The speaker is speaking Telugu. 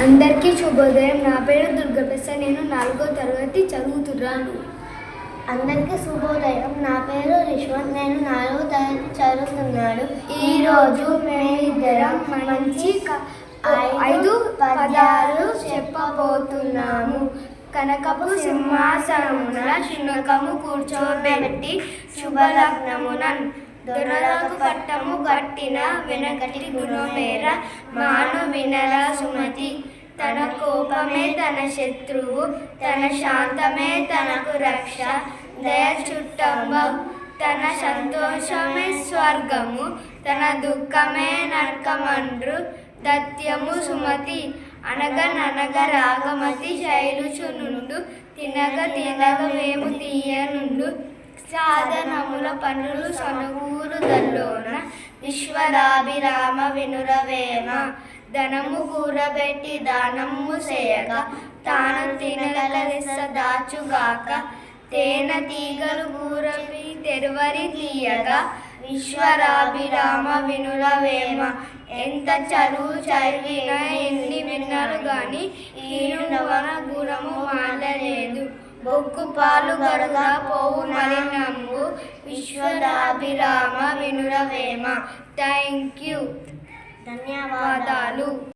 అందరికీ శుభోదయం. నా పేరు దుర్గప్రసాద్ నేను నాలుగో తరగతి చదువుతున్నాను. అందరికీ శుభోదయం. నా పేరు రిష్వంత్. నేను నాలుగో తరగతి చదువుతున్నాడు ఈరోజు మేమిద్దరం మంచి ఐదు పదాలు చెప్పబోతున్నాము. కనకపు సింహాసనమున శునకము కూర్చోబెట్టి శుభలగ్నమున దొరలకు పట్టము కట్టిన వెనకటి గుణమేర మాను వినర సుమతి. తన కోపమే తన శత్రువు తన శాంతమే తనకు రక్ష. దయ చుట్టంబ తన సంతోషమే స్వర్గము తన దుఃఖమే నరకమండ్రు. దత్యము సుమతి అనగననగ రాగమతి శైలుచునుండు తినగ తినగ వేము సాధనముల పనులు సనుగూరు దల్లోన విశ్వదాభిరామ వినురవేమ. ధనము కూరబెట్టి దానము చేయగా తాను తినగలరిస దాచుగాక తేన తీగలు కూరవి తెరువరి తీయగా విశ్వరాభిరామ వినురవేమ. ఎంత చదువు చదివినా ఎన్ని విన్నారు గాని ఈనుడవన గుణము మాలలేదు బొగ్గు పాలు గరుగా పోవు విశ్వరాభిరామ వినురవేమ. థ్యాంక్ యూ ధన్యవాదాలు.